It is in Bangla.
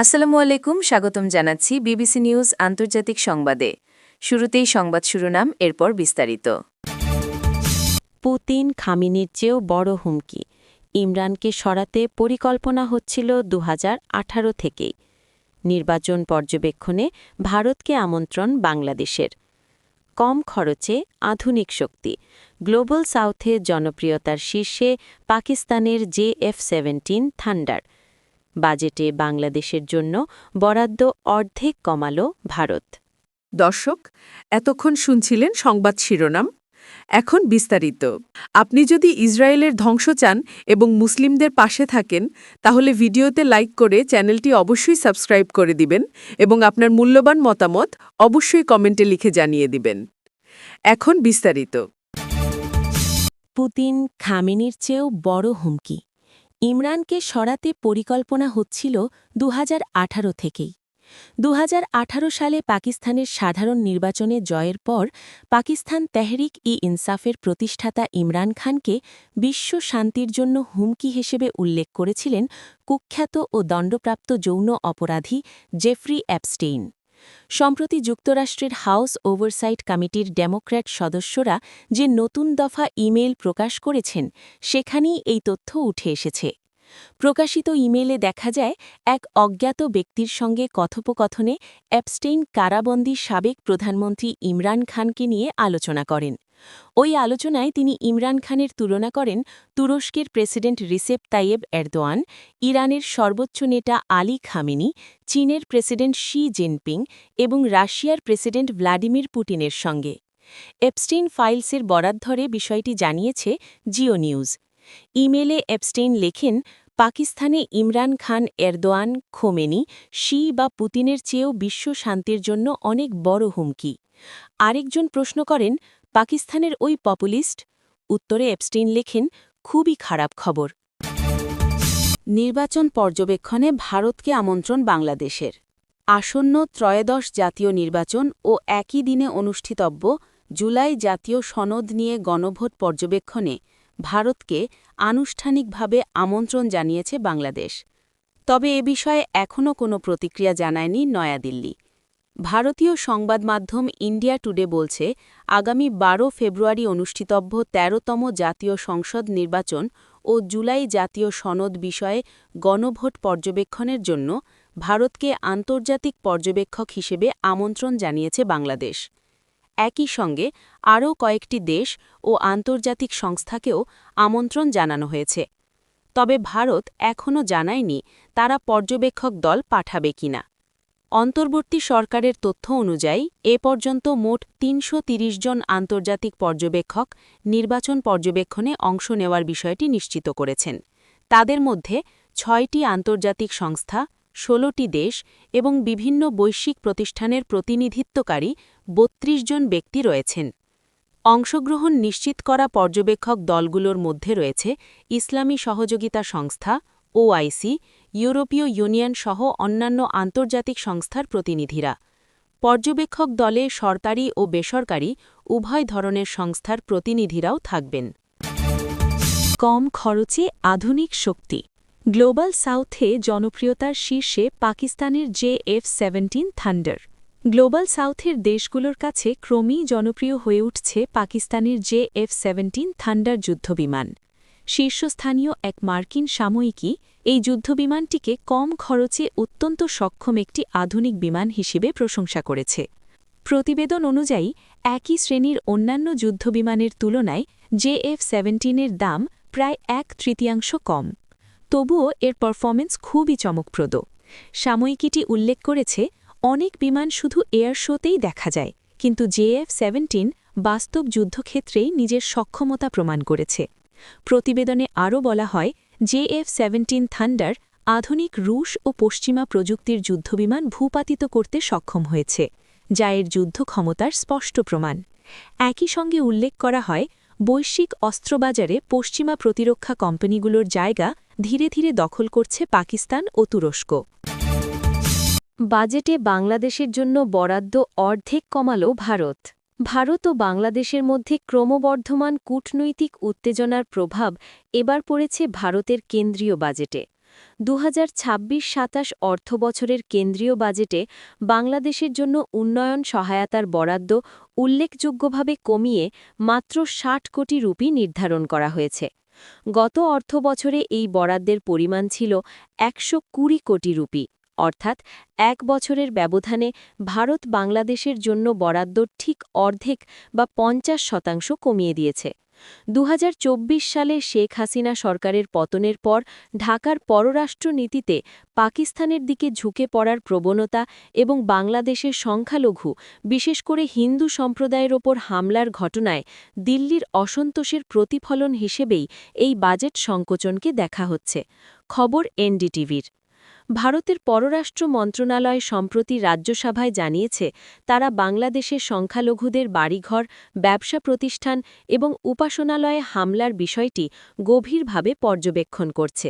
আসসালামু আলাইকুম, স্বাগতম জানাচ্ছি বিবিসি নিউজ আন্তর্জাতিক সংবাদে। শুরুতেই সংবাদ শিরোনাম, এরপর বিস্তারিত। পুতিন খামিনির চেয়েও বড় হুমকি। ইমরানকে সরাতে পরিকল্পনা হচ্ছিল দু হাজার আঠারো থেকেই। নির্বাচন পর্যবেক্ষণে ভারতকে আমন্ত্রণ বাংলাদেশের। কম খরচে আধুনিক শক্তি। গ্লোবাল সাউথে জনপ্রিয়তার শীর্ষে পাকিস্তানের জে এফ সেভেন্টিন থান্ডার। বাজেটে বাংলাদেশের জন্য বরাদ্দ অর্ধেক কমাল ভারত। দর্শক এতক্ষণ শুনছিলেন সংবাদ শিরোনাম। এখন বিস্তারিত। আপনি যদি ইসরায়েলের ধ্বংস চান এবং মুসলিমদের পাশে থাকেন তাহলে ভিডিওতে লাইক করে চ্যানেলটি অবশ্যই সাবস্ক্রাইব করে দিবেন এবং আপনার মূল্যবান মতামত অবশ্যই কমেন্টে লিখে জানিয়ে দিবেন। এখন বিস্তারিত। পুতিন খামেনির চেয়েও বড় হুমকি। ইমরানকে সরাতে পরিকল্পনা হচ্ছিল দু হাজার আঠারো থেকেই। দুহাজার আঠারো সালে পাকিস্তানের সাধারণ নির্বাচনে জয়ের পর পাকিস্তান তেহরিক ই ইনসাফের প্রতিষ্ঠাতা ইমরান খানকে বিশ্ব শান্তির জন্য হুমকি হিসেবে উল্লেখ করেছিলেন কুখ্যাত ও দণ্ডপ্রাপ্ত যৌন অপরাধী জেফরি অ্যাপস্টেইন। সম্প্রতি যুক্তরাষ্ট্রের হাউস ওভারসাইট কমিটির ডেমোক্র্যাট সদস্যরা যে নতুন দফা ইমেল প্রকাশ করেছেন, সেখানেই এই তথ্য উঠে এসেছে। প্রকাশিত ইমেলে দেখা যায়, এক অজ্ঞাত ব্যক্তির সঙ্গে কথোপকথনে অ্যাপস্টেইন কারাবন্দী সাবেক প্রধানমন্ত্রী ইমরান খানকে নিয়ে আলোচনা করেন। ওই আলোচনায় তিনি ইমরান খানের তুলনা করেন তুরস্কের প্রেসিডেন্ট রিসেপ তাইয়েব এরদোয়ান, ইরানের সর্বোচ্চ নেতা আলী খামেনি, চীনের প্রেসিডেন্ট শি জিনপিং এবং রাশিয়ার প্রেসিডেন্ট ভ্লাদিমির পুটিনের সঙ্গে। এপস্টেইন ফাইলসের বরাত ধরে বিষয়টি জানিয়েছে জিও নিউজ। ইমেলে এপস্টেইন লেখেন, পাকিস্তানে Imran Khan, Erdogan, Khomeini, Xi বা পুতিনের চেয়েও বিশ্ব শান্তির জন্য অনেক বড় হুমকি। আরেকজন প্রশ্ন করেন পাকিস্তানের ওই পপুলিস্ট, উত্তরে এপস্টেইন লেখেন, খুবই খারাপ খবর। নির্বাচন পর্যবেক্ষণে ভারতকে আমন্ত্রণ বাংলাদেশের। আসন্ন ত্রয়োদশ জাতীয় নির্বাচন ও একই দিনে অনুষ্ঠিতব্য জুলাই জাতীয় সনদ নিয়ে গণভোট পর্যবেক্ষণে ভারতকে আনুষ্ঠানিকভাবে আমন্ত্রণ জানিয়েছে বাংলাদেশ। তবে এ বিষয়ে এখনও কোনো প্রতিক্রিয়া জানায়নি নয়াদিল্লি। ভারতীয় সংবাদ মাধ্যম ইন্ডিয়া টুডে বলছে, আগামী ১২ ফেব্রুয়ারি অনুষ্ঠিতব্য ১৩তম জাতীয় সংসদ নির্বাচন ও জুলাই জাতীয় সনদ বিষয়ে গণভোট পর্যবেক্ষণের জন্য ভারতকে আন্তর্জাতিক পর্যবেক্ষক হিসেবে আমন্ত্রণ জানিয়েছে বাংলাদেশ। একই সঙ্গে আরও কয়েকটি দেশ ও আন্তর্জাতিক সংস্থাকেও আমন্ত্রণ জানানো হয়েছে। তবে ভারত এখনও জানায়নি তারা পর্যবেক্ষক দল পাঠাবে কিনা। অন্তর্বর্তী সরকারের তথ্য অনুযায়ী, এ পর্যন্ত মোট তিনশো জন আন্তর্জাতিক পর্যবেক্ষক নির্বাচন পর্যবেক্ষণে অংশ নেওয়ার বিষয়টি নিশ্চিত করেছেন। তাদের মধ্যে ছয়টি আন্তর্জাতিক সংস্থা, ষোলোটি দেশ এবং বিভিন্ন বৈশ্বিক প্রতিষ্ঠানের প্রতিনিধিত্বকারী ৩২ জন ব্যক্তি রয়েছেন। অংশগ্রহণ নিশ্চিত করা পর্যবেক্ষক দলগুলোর মধ্যে রয়েছে ইসলামী সহযোগিতা সংস্থা, ওআইসি ইউরোপীয় ইউনিয়ন সহ অন্যান্য আন্তর্জাতিক সংস্থার প্রতিনিধিরা। পর্যবেক্ষক দলে সরকারি ও বেসরকারি উভয় ধরনের সংস্থার প্রতিনিধিরাও থাকবেন। কম খরচে আধুনিক শক্তি। গ্লোবাল সাউথে জনপ্রিয়তার শীর্ষে পাকিস্তানের J F seventeen thunder. Global সাউথের দেশগুলোর কাছে ক্রমেই জনপ্রিয় হয়ে উঠছে পাকিস্তানের জে এফ সেভেন্টিন থান্ডার যুদ্ধবিমান। শীর্ষস্থানীয় এক মার্কিন সাময়িকী এই যুদ্ধবিমানটিকে কম খরচে অত্যন্ত সক্ষম একটি আধুনিক বিমান হিসেবে প্রশংসা করেছে। প্রতিবেদন অনুযায়ী, একই শ্রেণির অন্যান্য যুদ্ধবিমানের তুলনায় জে এফ সেভেন্টিনের দাম প্রায় এক তৃতীয়াংশ কম। তবুও এর পারফরমেন্স খুবই চমকপ্রদ। সাময়িকীটি উল্লেখ করেছে, অনেক বিমান শুধু এয়ার শোতেই দেখা যায়, কিন্তু জেএফ সেভেন্টিন বাস্তব যুদ্ধক্ষেত্রেই নিজের সক্ষমতা প্রমাণ করেছে। প্রতিবেদনে আরও বলা হয় জেএফ সেভেন্টিন থান্ডার আধুনিক রুশ ও পশ্চিমা প্রযুক্তির যুদ্ধবিমান ভূপাতিত করতে সক্ষম হয়েছে, যা এর যুদ্ধ ক্ষমতার স্পষ্ট প্রমাণ। একই সঙ্গে উল্লেখ করা হয়, বৈশ্বিক অস্ত্রবাজারে পশ্চিমা প্রতিরক্ষা কোম্পানিগুলোর জায়গা ধীরে ধীরে দখল করছে পাকিস্তান ও তুরস্ক। বাজেটে বাংলাদেশের জন্য বরাদ্দ অর্ধেক কমাল ভারত। ভারত ও বাংলাদেশের মধ্যে ক্রমবর্ধমান কূটনৈতিক উত্তেজনার প্রভাব এবার পড়েছে ভারতের কেন্দ্রীয় বাজেটে। দু হাজার ছাব্বিশ সাতাশ অর্থবছরের কেন্দ্রীয় বাজেটে বাংলাদেশের জন্য উন্নয়ন সহায়তার বরাদ্দ উল্লেখযোগ্যভাবে কমিয়ে মাত্র ষাট কোটি রুপি নির্ধারণ করা হয়েছে। গত অর্থবছরে এই বরাদ্দের পরিমাণ ছিল একশো কুড়ি কোটি রুপি। অর্থাৎ এক বছরের ব্যবধানে ভারত বাংলাদেশের জন্য বরাদ্দ ঠিক অর্ধেক বা পঞ্চাশ শতাংশ কমিয়ে দিয়েছে। দু হাজার চব্বিশ সালে শেখ হাসিনা সরকারের পতনের পর ঢাকার পররাষ্ট্র নীতিতে পাকিস্তানের দিকে ঝুঁকে পড়ার প্রবণতা এবং বাংলাদেশের সংখ্যালঘু, বিশেষ করে হিন্দু সম্প্রদায়ের ওপর হামলার ঘটনায় দিল্লির অসন্তোষের প্রতিফলন হিসেবেই এই বাজেট সংকোচনকে দেখা হচ্ছে। খবর এনডিটিভির। ভারতের পররাষ্ট্র মন্ত্রণালয় সম্প্রতি রাজ্যসভায় জানিয়েছে, তারা বাংলাদেশের সংখ্যালঘুদের বাড়িঘর, ব্যবসা প্রতিষ্ঠান এবং উপাসনালয়ে হামলার বিষয়টি গভীরভাবে পর্যবেক্ষণ করছে।